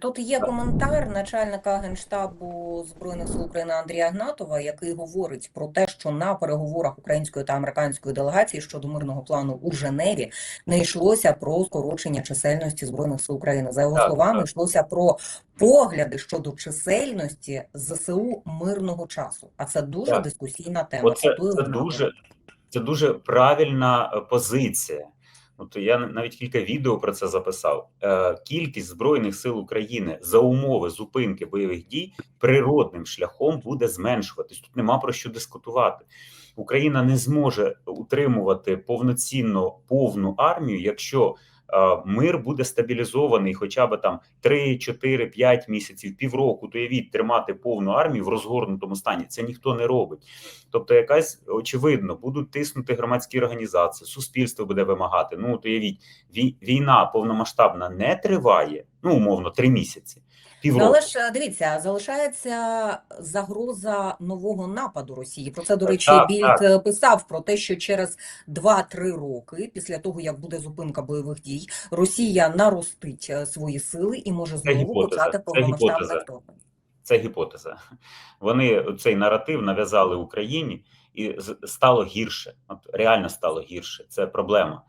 Тут є коментар начальника генштабу збройних сил України Андрія Гнатова, який говорить про те, що на переговорах української та американської делегації щодо мирного плану у Женеві не йшлося про скорочення чисельності збройних сил України. За його словами, йшлося про погляди щодо чисельності ЗСУ мирного часу. А це дуже Так. дискусійна тема. Оце це дуже, це дуже правильна позиція. От я навіть кілька відео про це записав. Е, Кількість збройних сил України за умови зупинки бойових дій природним шляхом буде зменшуватись. Тут нема про що дискутувати. Україна не зможе утримувати повноцінно повну армію, якщо мир буде стабілізований, хоча б там 3, 4, 5 місяців, півроку. То уявіть, тримати повну армію в розгорнутому стані. Це ніхто не робить. Тобто, якась очевидно будуть тиснути громадські організації, суспільство буде вимагати. Ну, то уявіть, вій- війна повномасштабна не триває, ну умовно, три місяці. Півроку. але ж дивіться, залишається загроза нового нападу Росії. Про це, до речі, так, Більд так. е, писав про те, що через 2-3 роки після того, як буде зупинка бойових дій, Росія наростить е, свої сили і може знову гіпотеза, почати повномасштабне вторгнення. Це гіпотеза. Вони цей наратив нав'язали Україні, і стало гірше. От реально стало гірше. Це проблема.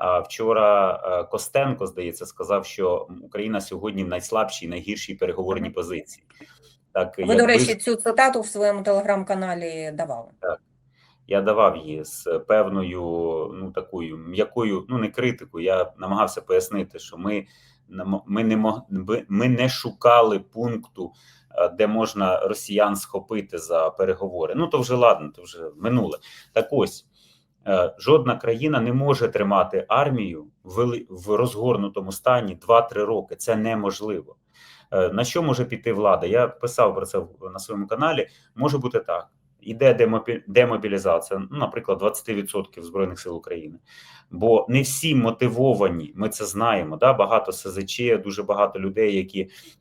А вчора е, Костенко, здається, сказав, що Україна сьогодні в найслабшій, найгіршій переговорній позиції. Так, Ви, до речі, цю цитату в своєму телеграм-каналі давали. Так. я давав її з певною, ну такою м'якою, ну не критикою. Я намагався пояснити, що ми ми не мог, ми- ми не шукали пункту, е, де можна росіян схопити за переговори. Ну то вже ладно, то вже минуле. Так ось. Е, Жодна країна не може тримати армію в розгорнутому стані 2-3 роки. Це неможливо. Е, На що може піти влада? Я писав про це на своєму каналі. Може бути так: іде демобі- демобілізація, ну, наприклад, 20% збройних сил України. Бо не всі мотивовані, ми це знаємо. Да? Багато СЗЧ, дуже багато людей, які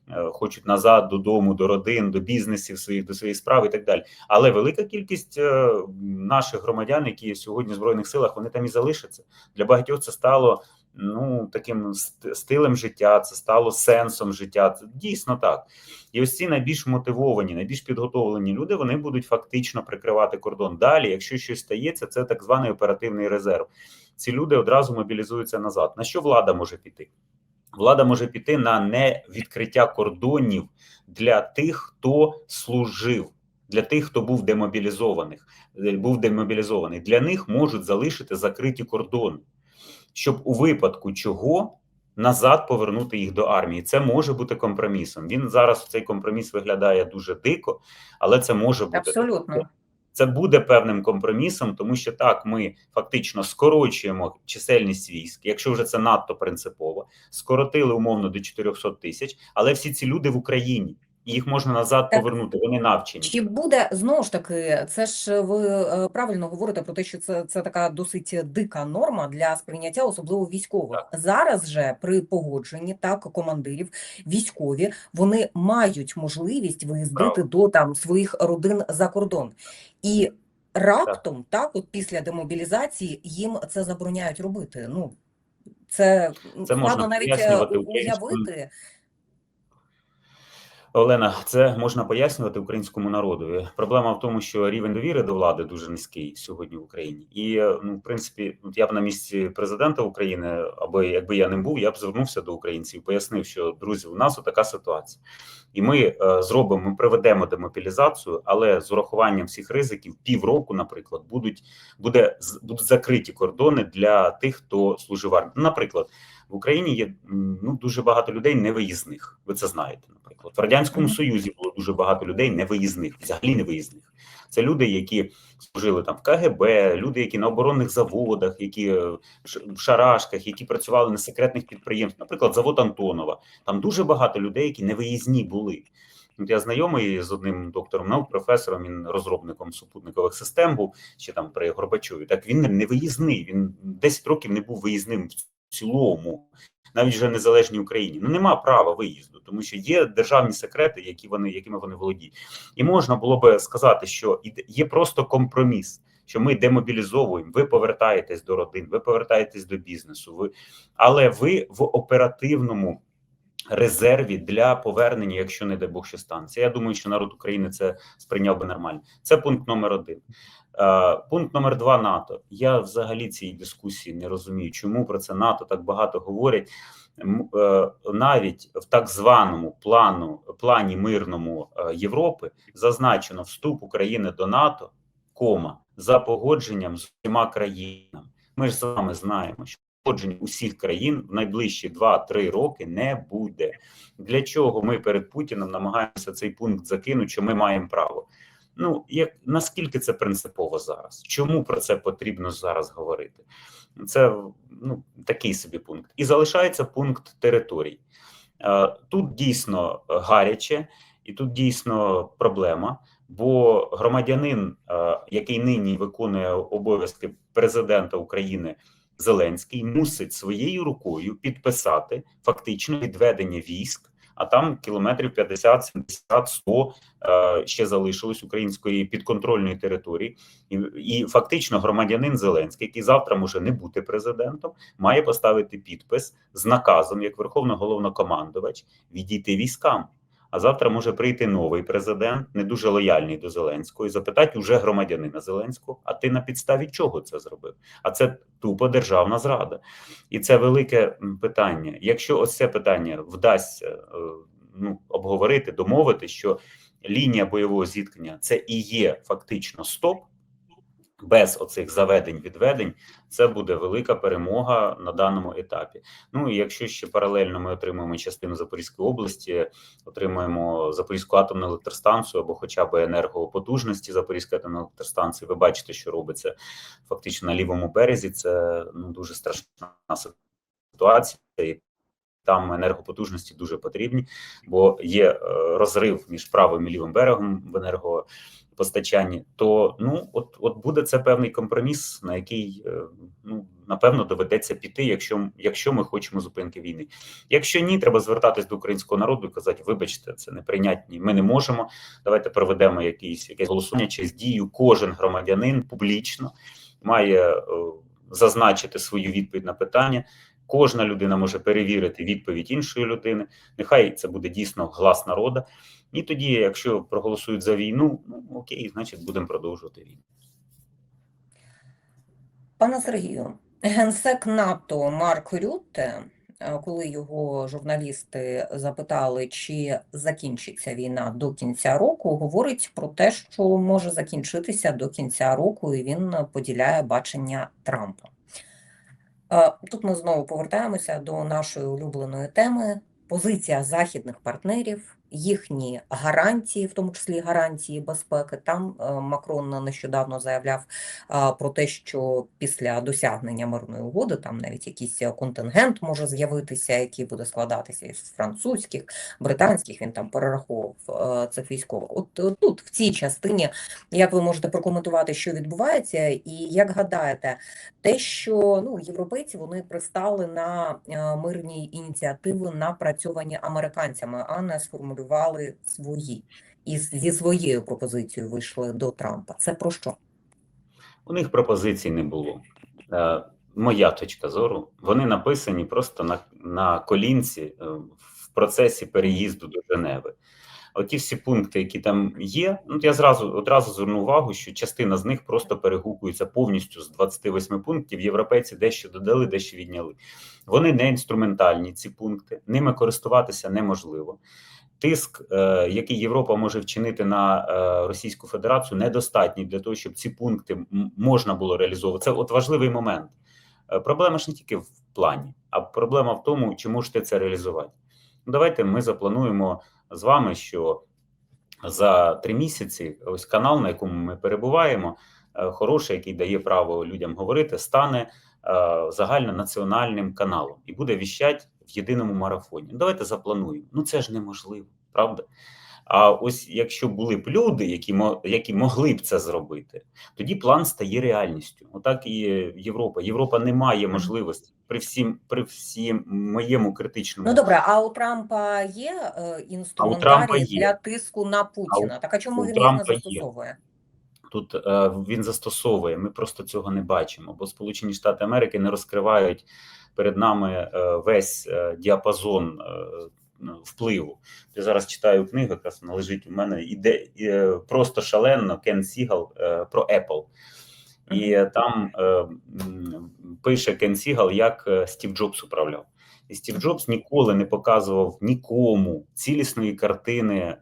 е, хочуть назад додому, до родин, до бізнесів своїх, до своїх справ і так далі. Але велика кількість е, наших громадян, які сьогодні в збройних силах, вони там і залишаться. Для багатьох це стало ну таким ст- стилем життя, це стало сенсом життя. Це дійсно так. І ось ці найбільш мотивовані, найбільш підготовлені люди, вони будуть фактично прикривати кордон. Далі, якщо щось стається, це так званий оперативний резерв. Ці люди одразу мобілізуються назад. На що влада може піти? Влада може піти на невідкриття кордонів для тих, хто служив, для тих, хто був демобілізованих, е, був демобілізований. Для них можуть залишити закриті кордони, щоб у випадку чого назад повернути їх до армії. Це може бути компромісом. Він зараз цей компроміс виглядає дуже дико, але це може бути Абсолютно. це буде певним компромісом, тому що так ми фактично скорочуємо чисельність військ, якщо вже це надто принципово, скоротили умовно до 400 тисяч, але всі ці люди в Україні. Їх можна назад Так. повернути. Вони навчені. Чи буде знову ж таки, це ж ви е, правильно говорите про те, що це, це така досить дика норма для сприйняття, особливо військових. Зараз же при погодженні так командирів військові вони мають можливість виїздити Право. до там своїх родин за кордон, і раптом, так, от після демобілізації їм це забороняють робити. Ну це, Це можна складно навіть е, уявити. Олена, це можна пояснювати українському народу. Проблема в тому, що рівень довіри до влади дуже низький сьогодні в Україні. І е, ну, в принципі, я б на місці президента України, або якби я ним був, я б звернувся до українців, пояснив, що друзі, у нас така ситуація, і ми е, зробимо, ми проведемо демобілізацію, але з урахуванням всіх ризиків, півроку, наприклад, будуть буде будуть закриті кордони для тих, хто служив армії. Наприклад, в Україні є ну дуже багато людей невиїзних. Ви це знаєте, наприклад. В радянському Союзі було дуже багато людей невиїзних, взагалі невиїзних. Це люди, які служили там в КГБ, люди, які на оборонних заводах, які е, в шарашках, які працювали на секретних підприємствах, наприклад, завод Антонова. Там дуже багато людей, які невиїзні були. От я знайомий з одним доктором наук, професором, він розробником супутникових систем був ще там при Горбачові. Так він не виїзний. Він 10 років не був виїзним в цілому, навіть вже незалежній Україні. Ну нема права виїзду, тому що є державні секрети, які вони якими вони володіють. І можна було би сказати, що є просто компроміс. Що ми демобілізовуємо, ви повертаєтесь до родин, ви повертаєтесь до бізнесу, ви але ви в оперативному резерві для повернення, якщо не дай Бог що станеться. Я думаю, що народ України це сприйняв би нормально. Це пункт номер один. Е, Пункт номер два НАТО. Я взагалі цієї дискусії не розумію, чому про це НАТО так багато говорять. Е, Навіть в так званому плану плані мирному е, Європи зазначено вступ України до НАТО, кома за погодженням з усіма країнами. Ми ж з вами знаємо, що погоджень усіх країн в найближчі 2-3 роки не буде. Для чого ми перед Путіним намагаємося цей пункт закинути, що ми маємо право? Ну як наскільки це принципово зараз? Чому про це потрібно зараз говорити? Це ну такий собі пункт, і залишається пункт територій. Е, Тут дійсно гаряче, і тут дійсно проблема. Бо громадянин, е, який нині виконує обов'язки президента України Зеленський, мусить своєю рукою підписати фактично відведення військ. А там кілометрів 50, 70, 100 е, ще залишилось української підконтрольної території, і, і фактично громадянин Зеленський, який завтра може не бути президентом, має поставити підпис з наказом, як верховний головнокомандувач, відійти військам. А завтра може прийти новий президент, не дуже лояльний до Зеленського, і запитати уже громадянина Зеленського: а ти на підставі чого це зробив? А це тупо державна зрада, і це велике питання. Якщо ось це питання вдасться е, ну, обговорити, домовити, що лінія бойового зіткнення це і є фактично стоп. Без оцих заведень відведень це буде велика перемога на даному етапі. Ну і якщо ще паралельно ми отримаємо частину Запорізької області, отримаємо Запорізьку атомну електростанцію або хоча б енергопотужності Запорізької атомної електростанції, ви бачите, що робиться фактично на лівому березі. Це ну дуже страшна ситуація. Там енергопотужності дуже потрібні, бо є е, розрив між правим і лівим берегом в енергопостачанні. То ну от, от буде це певний компроміс, на який е, ну напевно доведеться піти, якщо якщо ми хочемо зупинки війни. Якщо ні, треба звертатись до українського народу і казати: вибачте, це неприйнятні. Ми не можемо. Давайте проведемо якісь якесь голосування через дію. Кожен громадянин публічно має е, зазначити свою відповідь на питання. Кожна людина може перевірити відповідь іншої людини. Нехай це буде дійсно глас народу. І тоді, якщо проголосують за війну, ну окей, значить будемо продовжувати війну. Пане Сергію, генсек НАТО Марк Рютте, е, коли його журналісти запитали, чи закінчиться війна до кінця року, говорить про те, що може закінчитися до кінця року, і він поділяє бачення Трампа. Е, Тут ми знову повертаємося до нашої улюбленої теми: позиція західних партнерів, їхні гарантії, в тому числі гарантії безпеки. Там е, Макрон нещодавно заявляв е, про те, що після досягнення мирної угоди там навіть якийсь контингент може з'явитися, який буде складатися із французьких, британських. Він там перераховував е, цих військових. От е, тут в цій частині, як ви можете прокоментувати, що відбувається, і як гадаєте, те, що ну європейці вони пристали на е, мирні ініціативи, напрацьовані американцями, а не сформулювали свої і зі своєю пропозицією вийшли до Трампа. Це про що? У них пропозицій не було. Е, моя точка зору. Вони написані просто на, на колінці е, в процесі переїзду до Женеви. Оті всі пункти, які там є, ну я зразу одразу зверну увагу, що частина з них просто перегукується повністю з 28 пунктів. Європейці дещо додали, дещо відняли. Вони не інструментальні, ці пункти, ними користуватися неможливо. Тиск, е, який Європа може вчинити на е, Російську Федерацію, недостатній для того, щоб ці пункти можна було реалізовувати. Це от важливий момент. Е, Проблема ж не тільки в плані, а проблема в тому, чи можете це реалізувати. Ну, давайте ми заплануємо з вами, що за три місяці ось канал, на якому ми перебуваємо, хороший, який дає право людям говорити, стане загальнонаціональним каналом і буде віщать в єдиному марафоні. Ну, давайте заплануємо. Ну це ж неможливо, правда? А ось якщо були б люди, які які могли б це зробити, тоді план стає реальністю. Отак і Європа. Європа не має можливості при всім при всім моєму критичному Ну добре, а у Трампа є е, інструментарій для тиску на Путіна? Так а чому він не застосовує? тут е, він застосовує. Ми просто цього не бачимо, бо Сполучені Штати Америки не розкривають перед нами е, весь е, діапазон е, ну, впливу. Я зараз читаю книгу, якраз вона лежить у мене. Іде просто шалено Кен Сігал про Apple. І там е, пише Кен Сігал, як Стів Джобс управляв. І Стів Джобс ніколи не показував нікому цілісної картини е,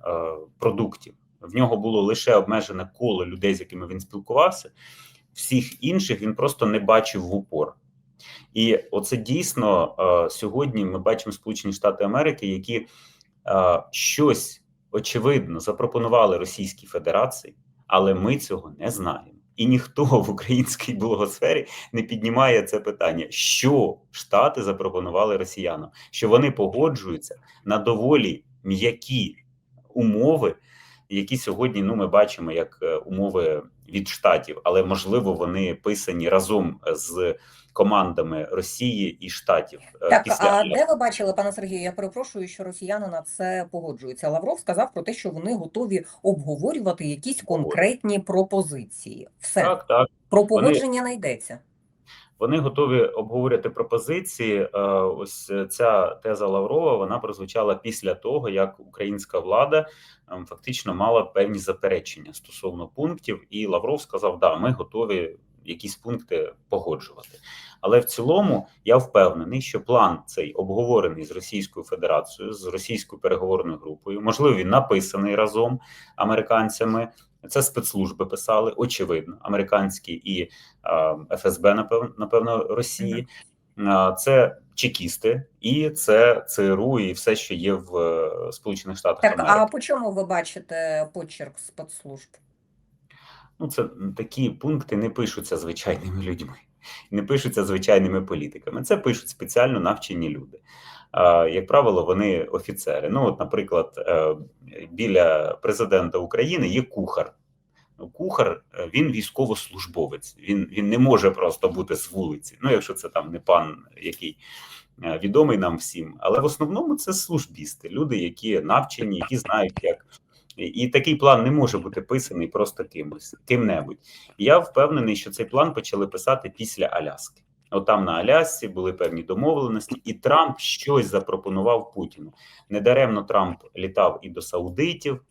продуктів. В нього було лише обмежене коло людей, з якими він спілкувався. Всіх інших він просто не бачив в упор. І оце дійсно е, сьогодні ми бачимо Сполучені Штати Америки, які е, щось очевидно запропонували Російській Федерації, але ми цього не знаємо. І ніхто в українській блогосфері не піднімає це питання, що Штати запропонували росіянам, що вони погоджуються на доволі м'які умови, які сьогодні ну ми бачимо як е, умови від штатів, але можливо вони писані разом з командами Росії і Штатів. е, Так, після а де ви бачили, пане Сергію, я перепрошую, що росіяни на це погоджуються. Лавров сказав про те, що вони готові обговорювати якісь конкретні пропозиції. Все, Так, так. про Вони- погодження не йдеться. Вони готові обговорювати пропозиції. Е, Ось ця теза Лаврова вона прозвучала після того, як українська влада ем, фактично мала певні заперечення стосовно пунктів, і Лавров сказав: да, ми готові якісь пункти погоджувати. Але в цілому я впевнений, що план цей обговорений з Російською Федерацією, з російською переговорною групою. Можливо, він написаний разом американцями. Це спецслужби писали, очевидно, американські і ФСБ, напевно, Росії. Це чекісти, і це ЦРУ, і все, що є в е, Сполучених Штатах Так, Америки. а по чому ви бачите почерк спецслужб? Ну, це такі пункти не пишуться звичайними людьми, не пишуться звичайними політиками. Це пишуть спеціально навчені люди. Як правило, вони офіцери. Ну, от, наприклад, е, біля президента України є кухар. Ну, Кухар е, він військовослужбовець. Він, він не може просто бути з вулиці. Ну, якщо це там не пан, який е, відомий нам всім, але в основному це службісти, люди, які навчені, які знають, як І такий план не може бути писаний просто кимось, ким-небудь. Я впевнений, що цей план почали писати після Аляски. От там на Алясці були певні домовленості, і Трамп щось запропонував Путіну. Недаремно Трамп літав і до саудитів.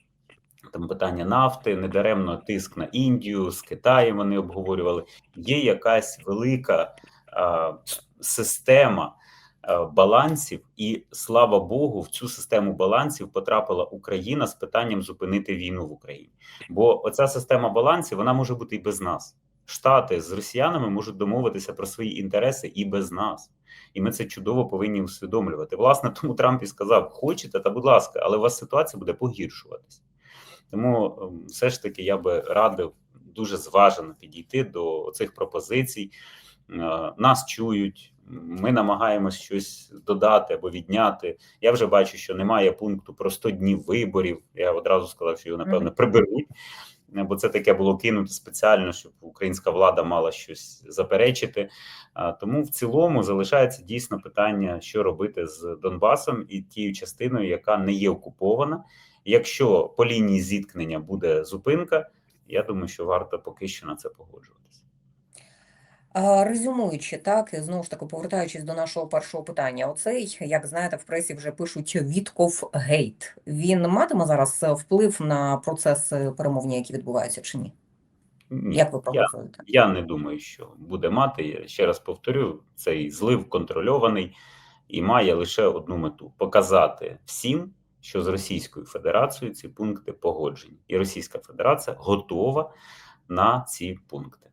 Там питання нафти, недаремно тиск на Індію з Китаєм вони обговорювали. Є якась велика а, система а, балансів, і слава Богу, в цю систему балансів потрапила Україна з питанням зупинити війну в Україні. Бо оця система балансів вона може бути і без нас. Штати з росіянами можуть домовитися про свої інтереси і без нас. І ми це чудово повинні усвідомлювати. Власне, тому Трамп і сказав: хочете, та будь ласка, але у вас ситуація буде погіршуватись. Тому ем, все ж таки я би радив дуже зважено підійти до цих пропозицій. Е, Нас чують, ми намагаємось щось додати або відняти. Я вже бачу, що немає пункту про 100 днів виборів. Я одразу сказав, що його напевно приберуть, бо це таке було кинуто спеціально, щоб українська влада мала щось заперечити. Тому в цілому залишається дійсно питання, що робити з Донбасом і тією частиною, яка не є окупована. Якщо по лінії зіткнення буде зупинка, я думаю, що варто поки що на це погоджуватися. Резюмуючи, так, і знову ж таки, повертаючись до нашого першого питання, оцей, як знаєте, в пресі вже пишуть Вітков Гейт. Він матиме зараз е, вплив на процеси перемовні, які відбуваються, чи ні? Ні, Як ви я, я не думаю, що буде мати. Я ще раз повторю, цей злив контрольований і має лише одну мету: показати всім, що з Російською Федерацією ці пункти погоджені, і Російська Федерація готова на ці пункти.